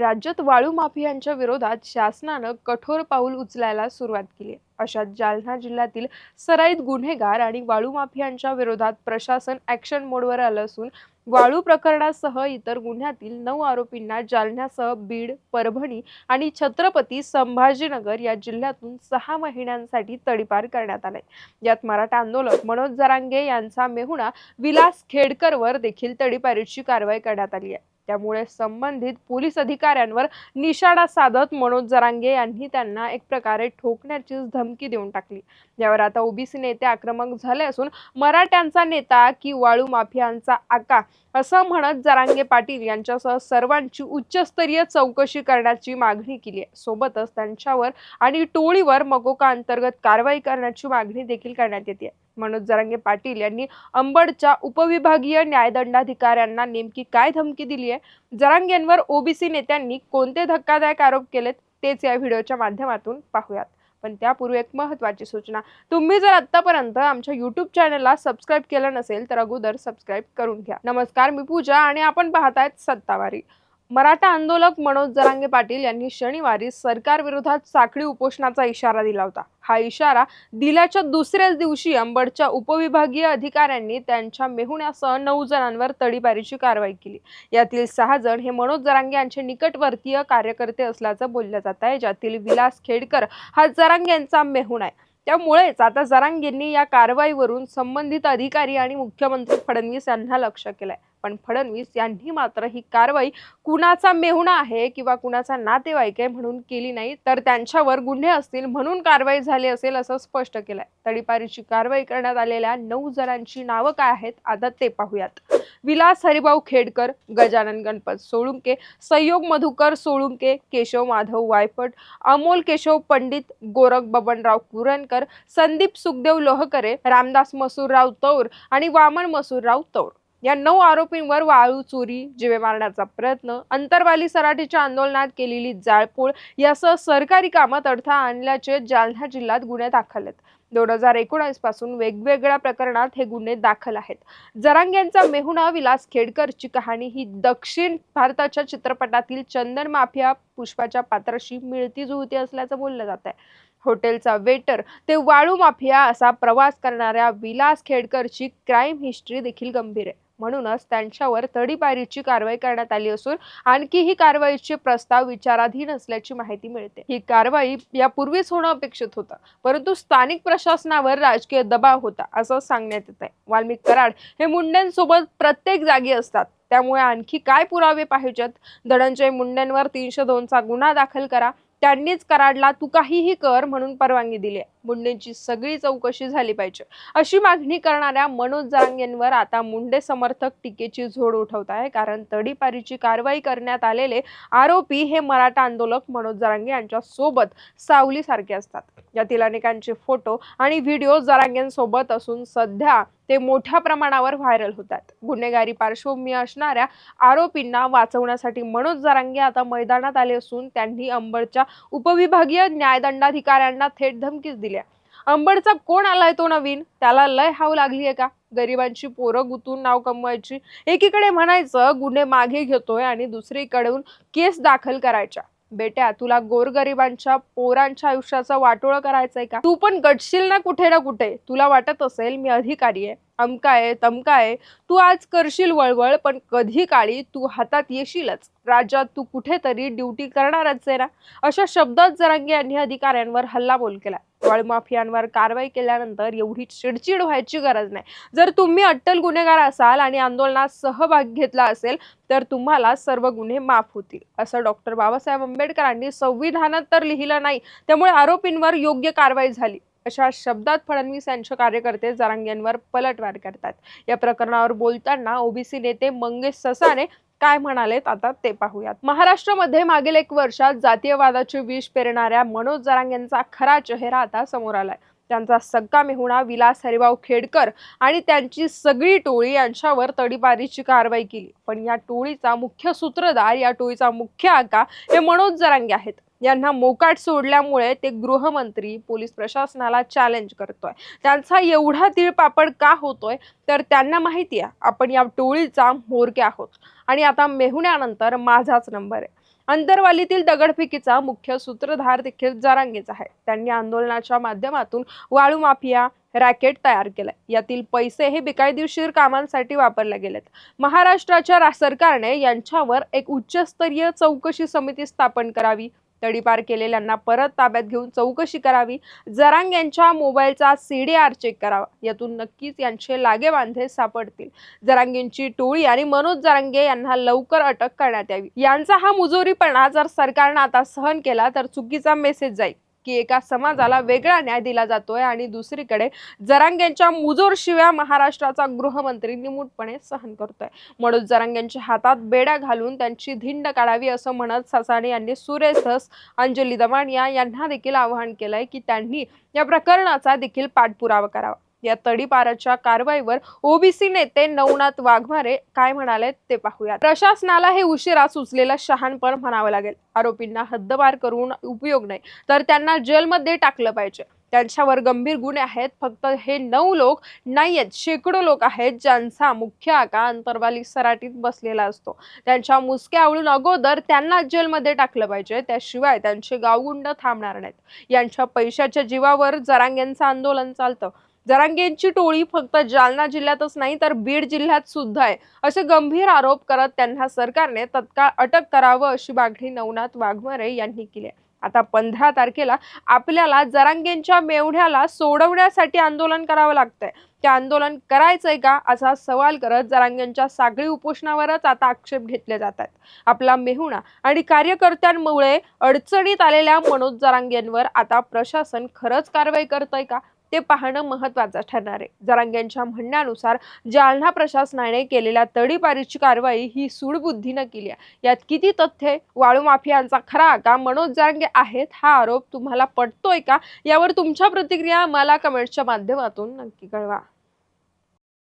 राज्यात वाळू माफियांच्या विरोधात शासनानं कठोर पाऊल उचलायला सुरुवात केली. आहे अशात जालना जिल्ह्यातील सराईत गुन्हेगार आणि वाळू माफियांच्या विरोधात प्रशासन ॲक्शन मोडवर आलं असून वाळू प्रकरणासह इतर गुन्ह्यातील नऊ आरोपींना जालन्यासह बीड परभणी आणि छत्रपती संभाजीनगर या जिल्ह्यातून सहा महिन्यांसाठी तडीपार करण्यात आले यात मराठा आंदोलक मनोज जरांगे यांचा मेहुणा विलास खेडकरवर देखील तडीपारीची कारवाई करण्यात आली आहे. त्यामुळे संबंधित पोलीस अधिकाऱ्यांवर निशाणा साधत मनोज जरांगे यांनी त्यांना एक प्रकारे ठोकण्याची धमकी देऊन टाकली. यावर आता ओबीसी नेते आक्रमक झाले असून मराठ्यांचा नेता की वाळू माफियांचा आका असं म्हणत जरांगे पाटील यांच्यासह सर्वांची उच्चस्तरीय चौकशी करण्याची मागणी केली आहे. सोबतच त्यांच्यावर आणि टोळीवर मकोका अंतर्गत कारवाई करण्याची मागणी देखील करण्यात येते मनोज जरांगे पाटील यांनी अंबडच्या उपविभागीय न्यायदंडाधिकाऱ्यांना नेमकी काय धमकी दिली आहे? जरांगेंवर ओबीसी नेत्यांनी कोणते धक्कादायक आरोप केलेत तेच या व्हिडिओच्या माध्यमातून पाहूयात. पण त्यापूर्वी एक महत्त्वाची सूचना. तुम्ही जर आतापर्यंत आमच्या युट्यूब चॅनलला सबस्क्राईब केलं नसेल तर अगोदर सबस्क्राईब करून घ्या. नमस्कार मी पूजा आणि आपण पाहतायत सत्तावारी. मराठा आंदोलक मनोज जरांगे पाटील यांनी शनिवारी सरकार विरोधात साखळी उपोषणाचा इशारा दिला होता. हा इशारा दिल्याच्या दुसऱ्याच दिवशी अंबडच्या उपविभागीय अधिकाऱ्यांनी त्यांच्या मेहुण्यासह नऊ जणांवर तडीपारीची कारवाई केली. यातील सहा जण हे मनोज जरांगे यांचे निकटवर्तीय कार्यकर्ते असल्याचं बोललं जात आहे. ज्यातील विलास खेडकर हा जरांगे यांचा मेहुण आहे. त्यामुळेच आता जरांगेंनी या कारवाईवरून संबंधित अधिकारी आणि मुख्यमंत्री फडणवीस यांना लक्ष केलंय. पण फडणवीस यांनी मात्र ही कारवाई कुणाचा मेहुणा आहे किंवा कुणाचा नातेवाईक आहे म्हणून केली नाही तर त्यांच्यावर गुन्हे असतील म्हणून कारवाई झाली असेल असं स्पष्ट केलंय. तडीपारीची कारवाई करण्यात आलेल्या नऊ जणांची नावं काय आहेत आता ते पाहूयात. विलास हरिभाऊ खेडकर गजानन गणपत सोळुंके संयोग मधुकर सोळुंके केशव माधव वायपट अमोल केशव पंडित गोरख बबनराव कुरणकर संदीप सुखदेव लोहकरे रामदास मसूरराव तौर आणि वामन मसूरराव तौर. या नऊ आरोपींवर वाळू चोरी जिवे मारण्याचा प्रयत्न अंतरवाली सराठीच्या आंदोलनात केलेली जाळपोळ यासह सरकारी कामात अडथळा आणल्याचे जालना जिल्ह्यात गुन्हे दाखल आहेत. दोन हजार एकोणावीसपासून वेगवेगळ्या प्रकरणात हे गुन्हे दाखल आहेत. जरांग्यांचा मेहुणा विलास खेडकरची कहाणी ही दक्षिण भारताच्या चित्रपटातील चंदन माफिया पुष्पाच्या पात्राशी मिळती जुळती असल्याचं बोललं जात आहे. हॉटेलचा वेटर ते वाळू माफिया असा प्रवास करणाऱ्या विलास खेडकरची क्राईम हिस्ट्री देखील गंभीर आहे. म्हणूनच त्यांच्यावर तडीपारीची कारवाई करण्यात आली असून आणखी ही कारवाईचे प्रस्ताव विचाराधीन असल्याची माहिती मिळते. ही कारवाई यापूर्वीच होणं अपेक्षित होतं परंतु स्थानिक प्रशासनावर राजकीय दबाव होता असं सांगण्यात येत आहे वाल्मिक कराड हे मुंडेंसोबत प्रत्येक जागी असतात त्यामुळे आणखी काय पुरावे पाहिजेत? धनंजय मुंडेंवर तीनशे दोनचा गुन्हा दाखल करा त्यांनीच कराडला तू काहीही कर म्हणून परवानगी दिली आहे. मुंडेंची सगळी चौकशी झाली पाहिजे. अशी मागणी करणाऱ्या मनोज यांवर आता मुंडे समर्थक टीकेची झोड उठवत आहे. कारण तडीपारीची कारवाई करण्यात आलेले आरोपी हे मराठा आंदोलक मनोज जरांगे यांच्या सोबत सावलीसारखे असतात. यातील अनेकांचे फोटो आणि व्हिडिओ जरांगेंसोबत असून सध्या ते मोठ्या प्रमाणावर व्हायरल होतात गुन्हेगारी पार्श्वभूमी असणाऱ्या आरोपींना वाचवण्यासाठी मनोज जरांगे आता मैदानात आले असून त्यांनी अंबडच्या उपविभागीय न्यायदंडाधिकाऱ्यांना थेट धमकीच दिली अंबडचा कोण आलाय तो नवीन? त्याला लय हाव लागली आहे का? गरिबांची पोरं गुतून नाव कमवायची. एकीकडे म्हणायचं गुन्हे मागे घेतोय आणि दुसरीकडून केस दाखल करायच्या. बेट्या तुला गोरगरिबांच्या पोरांच्या आयुष्याचा वाटोळं करायचंय का? तू पण गटशील ना कुठे ना कुठे? तुला वाटत असेल मी अधिकारी आहे. अमका आहे तमका आहे तू आज करशील वळवळ पण कधी काळी तू हातात येशीलच. राज्यात तू कुठेतरी ड्युटी करणारच आहे ना? अशा शब्दात जरांगे यांनी अधिकाऱ्यांवर हल्लाबोल केला. माफियांवर कारवाई केल्यानंतर एवढी चिडचिड व्हायची गरज नाही. जर तुम्ही अट्टल गुन्हेगार असाल आणि आंदोलनात सहभाग घेतला असेल तर तुम्हाला सर्व गुन्हे माफ होतील. असं डॉक्टर बाबासाहेब आंबेडकरांनी संविधानात तर लिहिलं नाही त्यामुळे आरोपींवर योग्य कारवाई झाली. अशा शब्दात फडणवीस यांचे कार्यकर्ते जरांग्यांवर पलटवार करतात. या प्रकरणावर बोलताना ओबीसी नेते मंगेश ससाने काय म्हणालेत आता ते पाहूयात. महाराष्ट्रामध्ये मागील एक वर्षात जातीयवादाचे विष पेरणाऱ्या मनोज जरांग यांचा खरा चेहरा आता समोर आलाय. त्यांचा सग्गा मेहुणा विलास हरिभाऊ खेडकर आणि त्यांची सगळी टोळी यांच्यावर तडीपारीची कारवाई केली. पण या टोळीचा मुख्य सूत्रधार या टोळीचा मुख्य आका हे मनोज जरांगे आहेत. यांना मोकाट सोडल्यामुळे ते गृहमंत्री पोलीस प्रशासनाला चॅलेंज करतोय. त्यांचा एवढा तिळपापड का होतोय तर त्यांना माहिती आहे. आपण या टोळीचा मोरके आहोत. आणि आता मेहुण्यानंतर माझाच नंबर आहे. अंतरवालीतील दगडफेकीचा मुख्य सूत्रधार देखील जरांगेचा आहे. त्यांनी आंदोलनाच्या माध्यमातून वाळू माफिया रॅकेट तयार केलंय. यातील पैसे हे बेकायदेशीर कामांसाठी वापरले गेलेत. महाराष्ट्राच्या सरकारने यांच्यावर एक उच्चस्तरीय चौकशी समिती स्थापन करावी तडीपार केलेल्यांना परत ताब्यात घेऊन चौकशी करावी. जरांग यांच्या मोबाईलचा सीडीआर चेक करावा. यातून नक्कीच यांचे लागेबांधे सापडतील. जरांगेंची टोळी आणि मनोज जरांगे यांना लवकर अटक करण्यात यावी. यांचा हा मुजोरीपणा जर सरकारनं आता सहन केला तर चुकीचा मेसेज जाईल. की एका समाजाला वेगळा न्याय दिला जातोय आणि दुसरीकडे जरांगेंच्या मुजोर शिव्या महाराष्ट्राचा गृहमंत्री निमूटपणे सहन करतोय. मनोज जरांगेंच्या हातात बेड्या घालून त्यांची धिंड काढावी असं म्हणत ससाणे यांनी सुरेश अंजली दमानिया यांना देखील आवाहन केलंय की त्यांनी या प्रकरणाचा देखील पाठपुरावा करावा. या तडीपाराच्या कारवाईवर ओबीसी नेते नवनाथ वाघमारे काय म्हणाले ते पाहूया प्रशासनाला हे उशिरा सुचलेलं शहाणपण म्हणावं लागेल. आरोपींना हद्दपार करून उपयोग नाही तर त्यांना जेलमध्ये टाकलं पाहिजे. त्यांच्यावर गंभीर गुन्हे आहेत फक्त हे नऊ लोक नाही आहेत शेकडो लोक आहेत ज्यांचा मुख्य आका अंतरवाली सराटीत बसलेला असतो. त्यांच्या मुसक्या आवळून अगोदर त्यांना जेलमध्ये टाकलं पाहिजे त्याशिवाय त्यांचे गावगुंड थांबणार नाहीत. यांच्या पैशाच्या जीवावर जरांग्यांचं आंदोलन चालतं. जरांगेंची टोळी फक्त जालना जिल्ह्यातच नाही तर बीड जिल्ह्यात सुद्धा आहे. असे गंभीर आरोप करत त्यांना सरकारने तत्काळ अटक करावं अशी मागणी नवनाथ वाघमारे यांनी केली आहे. आता पंधरा तारखेला आपल्याला जरांगेंच्या मेवढ्याला सोडवण्यासाठी आंदोलन करावं लागतंय. ते आंदोलन करायचंय का असा सवाल करत जरांगेंच्या सागळी उपोषणावरच आता आक्षेप घेतले जात आहेत. आपला मेहुणा आणि कार्यकर्त्यांमुळे अडचणीत आलेल्या मनोज जरांगेंवर आता प्रशासन खरंच कारवाई करतंय का? ते पाहणं महत्वाचं ठरणार आहे. जरांग्यांच्या म्हणण्यानुसार जालना प्रशासनाने केलेल्या तडीपारीची कारवाई ही सूडबुद्धीनं केली आहे. यात किती तथ्य वाळू माफियांचा खरा का मनोज जरांगे आहेत हा आरोप तुम्हाला पटतोय का? यावर तुमच्या प्रतिक्रिया मला कमेंटच्या माध्यमातून नक्की कळवा.